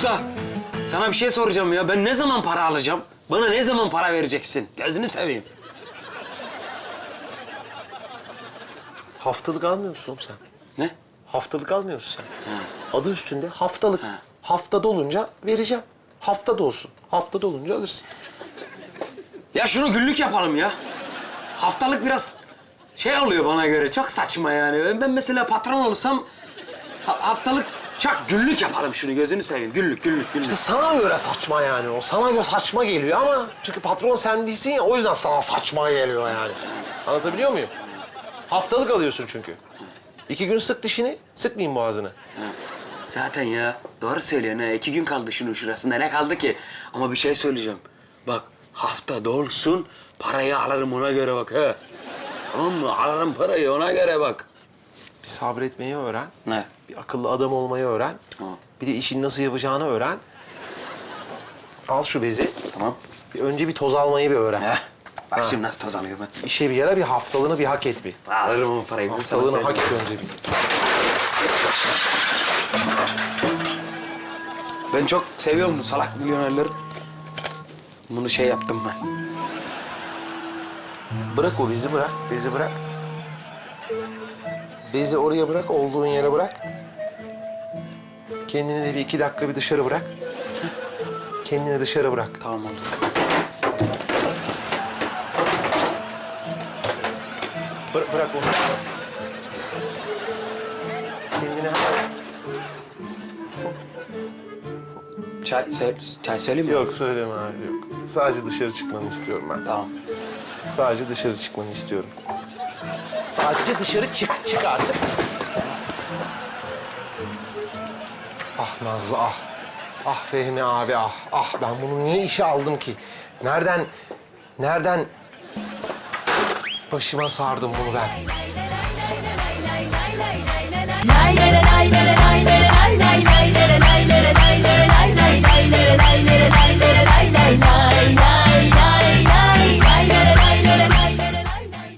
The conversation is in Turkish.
usta. Sana bir şey soracağım ya. Ben ne zaman para alacağım? Bana ne zaman para vereceksin? Gözünü seveyim. Haftalık almıyor musun oğlum sen? Ne? Haftalık almıyor musun sen? Adı üstünde haftalık. Haftada olunca vereceğim. Haftada olsun. Haftada olunca alırsın. Ya şunu günlük yapalım ya. Haftalık biraz şey oluyor bana göre. Çok saçma yani. Ben- Ben mesela patron olsam ha- haftalık çak günlük yapalım şunu. Gözünü seveyim. Günlük, günlük, günlük. İşte sana göre saçma yani o. Sana göre saçma geliyor ama çünkü patron sen değilsin ya o yüzden sana saçma geliyor yani. Anlatabiliyor muyum? Haftalık alıyorsun çünkü. İki gün sık dişini, sıkmayayım boğazını. Zaten ya doğru söylüyorsun ha. İki gün kaldı şunun şurasında. Ne kaldı ki? Ama bir şey söyleyeceğim. Bak hafta dolsun parayı alırım ona göre bak ha. Tamam mı? Alırım parayı ona göre bak. Bir sabretmeyi öğren. Ne? Bir akıllı adam olmayı öğren. Tamam. Bir de işin nasıl yapacağını öğren. Al şu bezi. Tamam. Bir önce bir toz almayı bir öğren. Heh. Bak Ha. şimdi nasıl toz alıyorum ben. İşe bir yere bir haftalığını bir hak et bir. Alırım o parayı. Sana Haftalığını hak söyleyeyim. et önce bir. Ben çok seviyorum bu salak milyonerleri. Bunu şey yaptım ben. Bırak o bezi bırak. Bezi bırak. Bezi oraya bırak, olduğun yere bırak. Kendini de bir iki dakika bir dışarı bırak. Kendini dışarı bırak. Tamam oldu. Bırak, bırak onu. Kendini Çay, çay söyleyeyim mi? Yok söyleme abi yok. Sadece dışarı çıkmanı istiyorum ben. Tamam. Sadece dışarı çıkmanı istiyorum. Sadece dışarı çık, çık artık. Ah Nazlı ah. Ah Fehmi abi ah. Ah ben bunu niye işe aldım ki? Nereden, nereden başıma sardım bunu ben? Lay